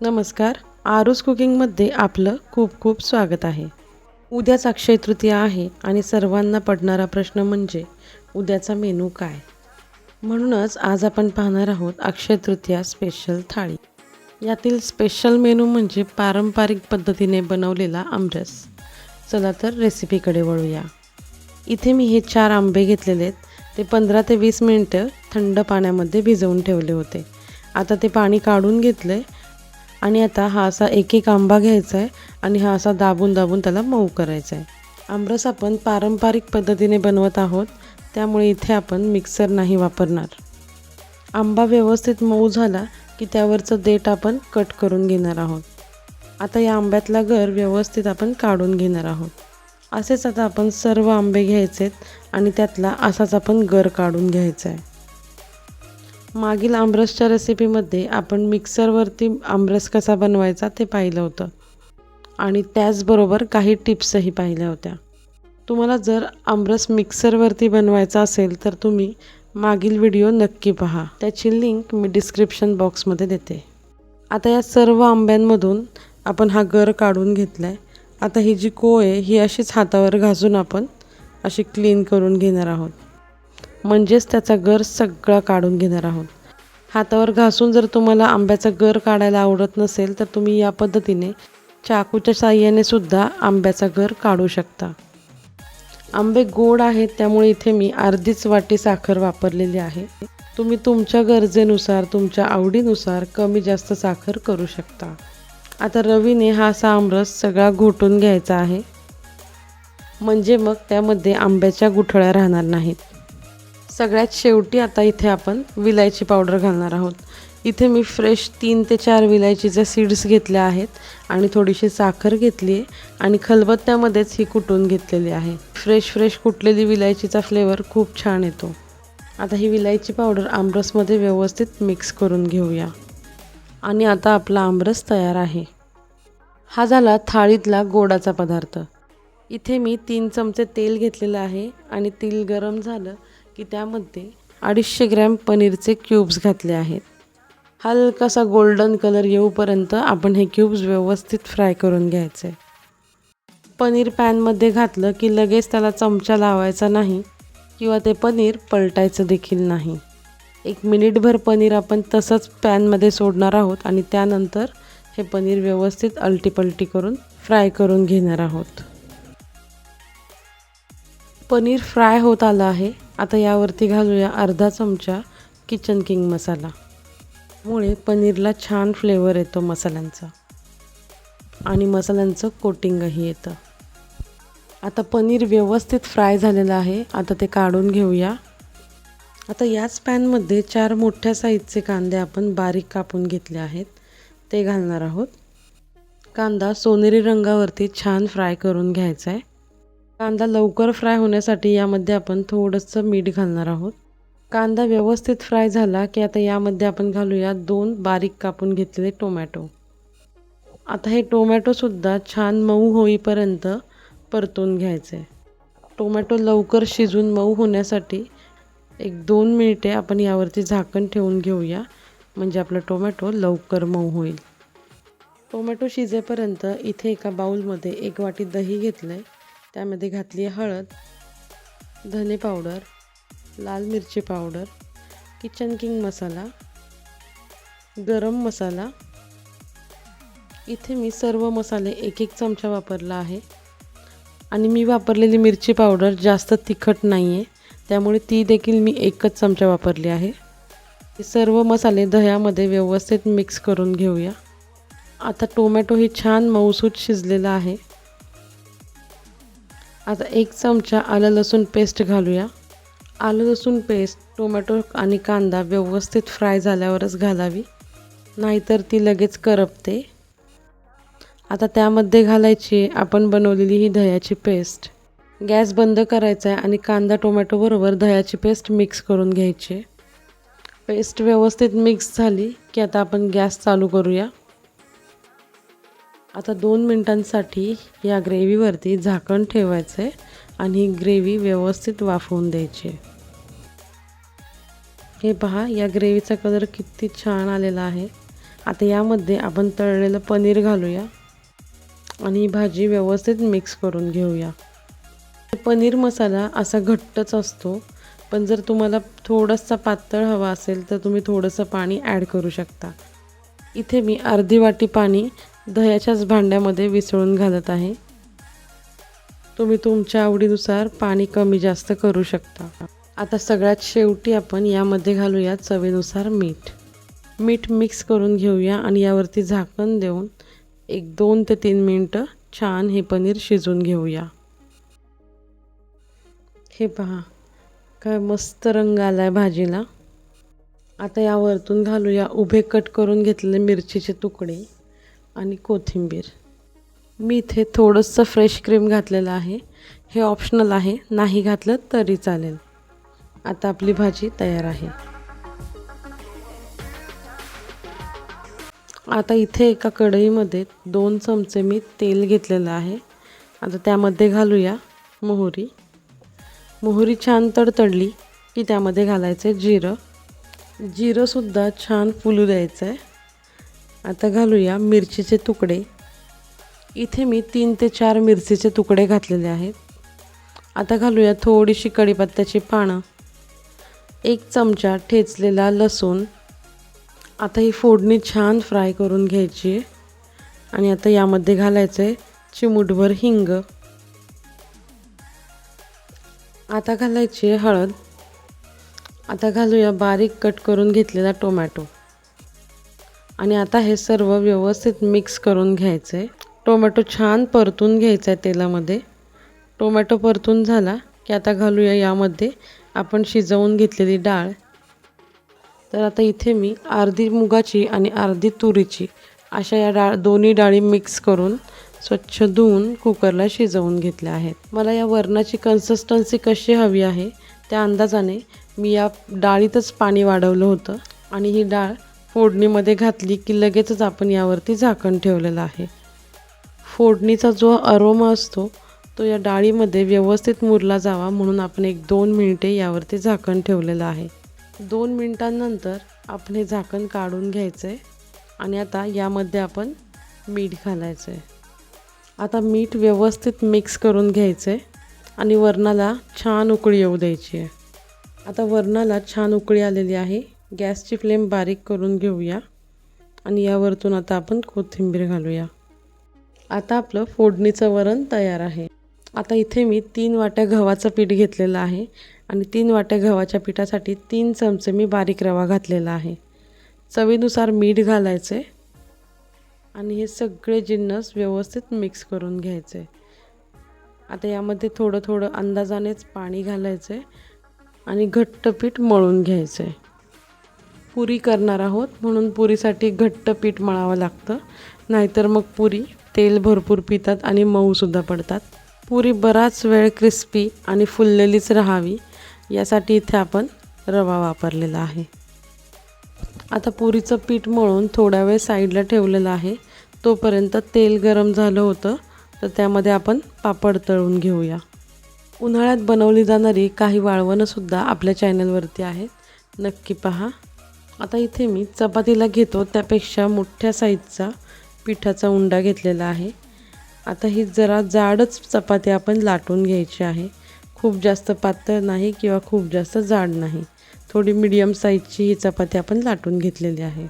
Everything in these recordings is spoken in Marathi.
नमस्कार. आरूस कुकिंगमध्ये आपलं खूप खूप स्वागत आहे. उद्याच अक्षय तृतीया आहे आणि सर्वांना पडणारा प्रश्न म्हणजे उद्याचा मेनू काय? म्हणूनच आज आपण पाहणार आहोत अक्षय तृतीया स्पेशल थाळी. यातील स्पेशल मेनू म्हणजे पारंपरिक पद्धतीने बनवलेला आमरस. चला तर रेसिपीकडे वळूया. इथे मी हे चार आंबे घेतलेले आहेत. ते पंधरा ते वीस मिनटं थंड पाण्यामध्ये भिजवून ठेवले होते. आता ते पाणी काढून घेतलं आहे आणि आता हा असा एक एक आंबा घ्यायचा आहे आणि हा असा दाबून दाबून त्याला मऊ करायचा आहे आमरस आपण पारंपरिक पद्धतीने बनवत आहोत त्यामुळे इथे आपण मिक्सर नाही वापरणार. आंबा व्यवस्थित मऊ झाला की त्यावरचं देठ आपण कट करून घेणार आहोत. आता या आंब्यातला गर व्यवस्थित आपण काढून घेणार आहोत. असेच आता आपण सर्व आंबे घ्यायचेत आणि त्यातला असाच आपण गर काढून घ्यायचा आहे मागील आमरसच्या रेसिपीमध्ये आपण मिक्सरवरती आमरस कसा बनवायचा ते पाहिलं होतं. आणि त्याचबरोबर काही टिप्सही पाहिल्या होत्या. तुम्हाला जर आमरस मिक्सरवरती बनवायचा असेल तर तुम्ही मागील व्हिडिओ नक्की पहा. त्याची लिंक मी डिस्क्रिप्शन बॉक्समध्ये देते. आता या सर्व आंब्यांमधून आपण हा गर काढून घेतला आहे आता ही जी को आहे ही अशीच हातावर घासून आपण अशी क्लीन करून घेणार आहोत. म्हणजेच त्याचा गर सगळा काढून घेणार आहोत. हातावर घासून जर तुम्हाला आंब्याचा गर काढायला आवडत नसेल तर तुम्ही या पद्धतीने चाकूच्या साह्याने सुद्धा आंब्याचा गर काढू शकता. आंबे गोड आहेत त्यामुळे इथे मी अर्धीच वाटी साखर वापरलेली आहे. तुम्ही तुमच्या गरजेनुसार तुमच्या आवडीनुसार कमी जास्त साखर करू शकता. आता रवीने हा सामरस आमरस सगळा घोटून घ्यायचा आहे. म्हणजे मग त्यामध्ये आंब्याच्या गुठळ्या राहणार नाहीत. सगळ्यात शेवटी आता इथे आपण विलायची पावडर घालणार आहोत. इथे मी फ्रेश तीन ते चार विलायचीचे सीड्स घेतल्या आहेत आणि थोडीशी साखर घेतली आहे आणि खलबत्त्यामध्येच ही कुटून घेतलेली आहे. फ्रेश फ्रेश कुटलेली विलायचीचा फ्लेवर खूप छान येतो. आता ही विलायची पावडर आमरसमध्ये व्यवस्थित मिक्स करून घेऊया. आणि आता आपला आमरस तयार आहे. हा झाला थाळीतला गोडाचा पदार्थ. इथे मी तीन चमचे तेल घेतलेलं आहे आणि तेल गरम झालं की त्यामध्ये अडीचशे ग्रॅम पनीरचे क्यूब्स घातले आहेत. हलकासा गोल्डन कलर येऊपर्यंत आपण हे क्यूब्स व्यवस्थित फ्राय करून घ्यायचे. पनीर पॅनमध्ये घातलं की लगेच त्याला चमचा लावायचा नाही किंवा ते पनीर पलटायचं देखील नाही. एक मिनिटभर पनीर आपण तसंच पॅनमध्ये सोडणार आहोत आणि त्यानंतर हे पनीर व्यवस्थित अलटीपलटी करून फ्राय करून घेणार आहोत. पनीर फ्राय होत आलं आहे. आता यावरती घालूया अर्धा चमचा किचन किंग मसाला. मुळे पनीरला छान फ्लेवर येतो मसाल्यांचा. आणि मसाल्यांचं कोटिंगही येतं. आता पनीर व्यवस्थित फ्राय झालेलं आहे. आता ते काढून घेऊया. आता याच पॅनमध्ये चार मोठ्या साईजचे कांदे आपण बारीक कापून घेतले आहेत. ते घालणार आहोत. कांदा सोनेरी रंगावरती छान फ्राय करून घ्यायचा आहे. कांदा लवकर फ्राय होण्यासाठी यामध्ये आपण थोडंसं मीठ घालणार आहोत. कांदा व्यवस्थित फ्राय झाला की आता यामध्ये आपण घालूया दोन बारीक कापून घेतलेले टोमॅटो. आता हे टोमॅटोसुद्धा छान मऊ होईपर्यंत परतून घ्यायचे. टोमॅटो लवकर शिजून मऊ होण्यासाठी एक दोन मिनिटे आपण यावरती झाकण ठेवून घेऊया. म्हणजे आपला टोमॅटो लवकर मऊ होईल. टोमॅटो शिजेपर्यंत इथे एका बाऊलमध्ये एक वाटी दही घेतलं आहे त्यामध्ये घातली आहे हळद धने पावडर लाल मिरची पावडर किचन किंग मसाला गरम मसाला. इथे मी सर्व मसाले एक एक चमचा वापरला आहे. आणि मी वापरलेली मिरची पावडर जास्त तिखट नाही आहे त्यामुळे ती देखील मी एकच चमचा वापरली आहे. हे सर्व मसाले दह्यामध्ये व्यवस्थित मिक्स करून घेऊया. आता टोमॅटो ही छान मऊसूत शिजलेला आहे. आता एक चमचा आलं लसूण पेस्ट घालूया. आलं लसूण पेस्ट टोमॅटो आणि कांदा व्यवस्थित फ्राय झाल्यावरच घालावी. नाहीतर ती लगेच करपते. आता त्यामध्ये घालायची आपण बनवलेली ही दह्याची पेस्ट गॅस बंद करायचा आहे आणि कांदा टोमॅटोबरोबर दह्याची पेस्ट मिक्स करून घ्यायची. पेस्ट व्यवस्थित मिक्स झाली की आता आपण गॅस चालू करूया. आता दोन मिनटांसाठी या ग्रेव्हीवरती झाकण ठेवायचं आहे आणि ही ग्रेव्ही व्यवस्थित वाफवून द्यायची. हे पहा या ग्रेव्हीचा कलर किती छान आलेला आहे. आता यामध्ये आपण तळलेलं पनीर घालूया आणि भाजी व्यवस्थित मिक्स करून घेऊया. पनीर मसाला असा घट्टच असतो पण जर तुम्हाला थोडंसं पातळ हवा असेल तर तुम्ही थोडंसं पाणी ॲड करू शकता. इथे मी अर्धी वाटी पाणी दह्याच्याच भांड्यामध्ये विसळून घालत आहे. तुम्ही तुमच्या आवडीनुसार पाणी कमी जास्त करू शकता. आता सगळ्यात शेवटी आपण यामध्ये घालूया चवीनुसार मीठ. मीठ मिक्स करून घेऊया आणि यावरती झाकण देऊन एक दोन ते तीन मिनटं छान हे पनीर शिजून घेऊया. हे पहा काय मस्त रंग आला आहे भाजीला. आता यावरतून घालूया उभे कट करून घेतलेले मिरचीचे तुकडे. आणि कोथिंबीर. मी इथे थोडंसं फ्रेश क्रीम घातलेलं आहे. हे ऑप्शनल आहे. नाही घातलं तरी चालेल. आता आपली भाजी तयार आहे. आता इथे एका कढईमध्ये दोन चमचे मी तेल घेतलेलं आहे. आता त्यामध्ये घालूया मोहरी. मोहरी छान तडतडली की त्यामध्ये घालायचं आहे जिरं. जिरंसुद्धा छान फुलू द्यायचं आहे आता घालूया मिरचीचे तुकडे. इथे मी तीन ते चार मिरचीचे तुकडे घातलेले आहेत. आता घालूया थोडीशी कढीपत्त्याची पानं. एक चमचा ठेचलेला लसूण. आता ही फोडणी छान फ्राय करून घ्यायची. आहे आणि आता यामध्ये घालायचं आहे चिमूटभर हिंग. आता घालायची आहे हळद. आता घालूया बारीक कट करून घेतलेला टोमॅटो. आणि आता हे सर्व व्यवस्थित मिक्स करून घ्यायचं आहे टोमॅटो छान परतून घ्यायचा आहे तेलामध्ये. टोमॅटो परतून झाला की आता घालूया यामध्ये. आपण शिजवून घेतलेली डाळ. तर आता इथे मी अर्धी मुगाची आणि अर्धी तुरीची अशा या डाळ दोन्ही डाळी मिक्स करून स्वच्छ धुवून कुकरला शिजवून घेतल्या आहेत. मला या वरणाची कन्सिस्टन्सी कशी हवी आहे त्या अंदाजाने मी या डाळीतच पाणी वाढवलं होतं आणि ही डाळ फोडणीमध्ये घातली की लगेचच आपण यावरती झाकण ठेवलेलं आहे. फोडणीचा जो अरोमा असतो तो या डाळीमध्ये व्यवस्थित मुरला जावा म्हणून आपण एक दोन मिनिटे यावरती झाकण ठेवलेलं आहे. दोन मिनटांनंतर आपण हे झाकण काढून घ्यायचं आहे आणि आता यामध्ये आपण मीठ घालायचं आहे आता मीठ व्यवस्थित मिक्स करून घ्यायचं आहे आणि वरणाला छान उकळी येऊ द्यायची आहे. आता वरणाला छान उकळी आलेली आहे. गॅसची फ्लेम बारीक करून घेऊया आणि यावरतून आता आपण कोथिंबीर घालूया. आता आपलं फोडणीचं वरण तयार आहे. आता इथे मी तीन वाट्या गव्हाचं पीठ घेतलेलं आहे आणि तीन वाट्या गव्हाच्या पिठासाठी तीन चमचे मी बारीक रवा घातलेला आहे. चवीनुसार मीठ घालायचे आणि हे सगळे जिन्नस व्यवस्थित मिक्स करून घ्यायचे. आता यामध्ये थोडं थोडं अंदाजानेच पाणी घालायचे आणि घट्ट पीठ मळून घ्यायचं. आहे पुरी करणार आहोत. म्हणून पुरीसाठी घट्ट पीठ मळावं लागतं. नाहीतर मग पुरी तेल भरपूर पितात आणि मऊसुद्धा पडतात. पुरी बराच वेळ क्रिस्पी आणि फुललेलीच राहावी यासाठी इथे आपण रवा वापरलेला आहे. आता पुरीचं पीठ मळून थोडा वेळ साईडला ठेवलेलं आहे. तोपर्यंत तेल गरम झालं होतं तर त्यामध्ये आपण पापड तळून घेऊया. उन्हाळ्यात बनवली जाणारी काही वाळवणंसुद्धा आपल्या चॅनलवरती आहेत. नक्की पहा. आता इथे मी चपातीला घेतो. त्यापेक्षा मोठ्या साईजचा पिठाचा उंडा घेतलेला आहे. आता ही जरा जाडच चपाती आपण लाटून घ्यायची आहे. खूप जास्त पातळ नाही किंवा खूप जास्त जाड नाही. थोडी मिडियम साईजची ही चपाती आपण लाटून घेतलेली आहे.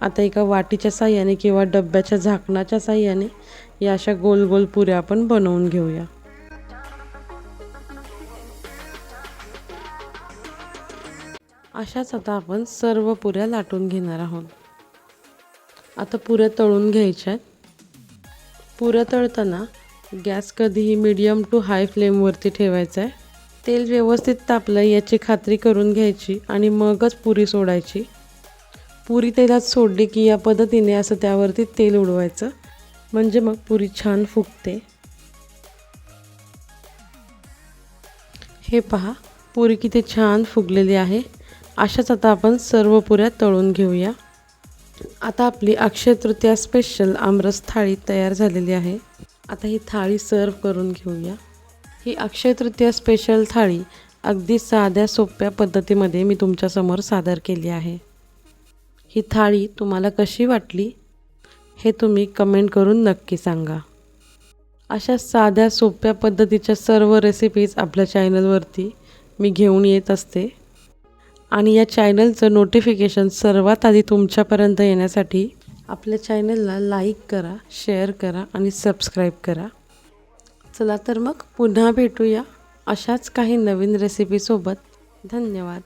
आता एका वाटीच्या साह्याने किंवा डब्याच्या झाकणाच्या साह्याने या अशा गोल गोल पुऱ्या आपण बनवून घेऊया. अशाच आता आपण सर्व पुऱ्या लाटून घेणार आहोत. आता पुऱ्या तळून घ्यायच्या आहेत. पुऱ्या तळताना गॅस कधीही मीडियम टू हाय फ्लेमवरती ठेवायचा आहे. तेल व्यवस्थित तापलं याची खात्री करून घ्यायची आणि मगच पुरी सोडायची. पुरी तेलात सोडली की या पद्धतीने असं त्यावरती तेल उडवायचं. म्हणजे मग पुरी छान फुगते. हे पहा पुरी किती छान फुगलेली आहे. अशाच आता आपण सर्व पुऱ्या तळून घेऊया. आता आपली अक्षय तृतीया स्पेशल आमरस थाळी तयार झालेली आहे. आता ही थाळी सर्व करून घेऊया. ही अक्षय तृतीया स्पेशल थाळी अगदी साध्या सोप्या पद्धतीमध्ये मी तुमच्यासमोर सादर केली आहे. ही थाळी तुम्हाला कशी वाटली? हे तुम्ही कमेंट करून नक्की सांगा. अशा साध्या सोप्या पद्धतीच्या सर्व रेसिपीज आपल्या चॅनलवरती मी घेऊन येत असते. आणि या चॅनलचं नोटिफिकेशन सर्वात आधी तुमच्यापर्यंत येण्यासाठी आपल्या चॅनलला लाईक करा शेअर करा आणि सबस्क्राईब करा. चला तर मग पुन्हा भेटूया अशाच काही नवीन रेसिपीसोबत धन्यवाद.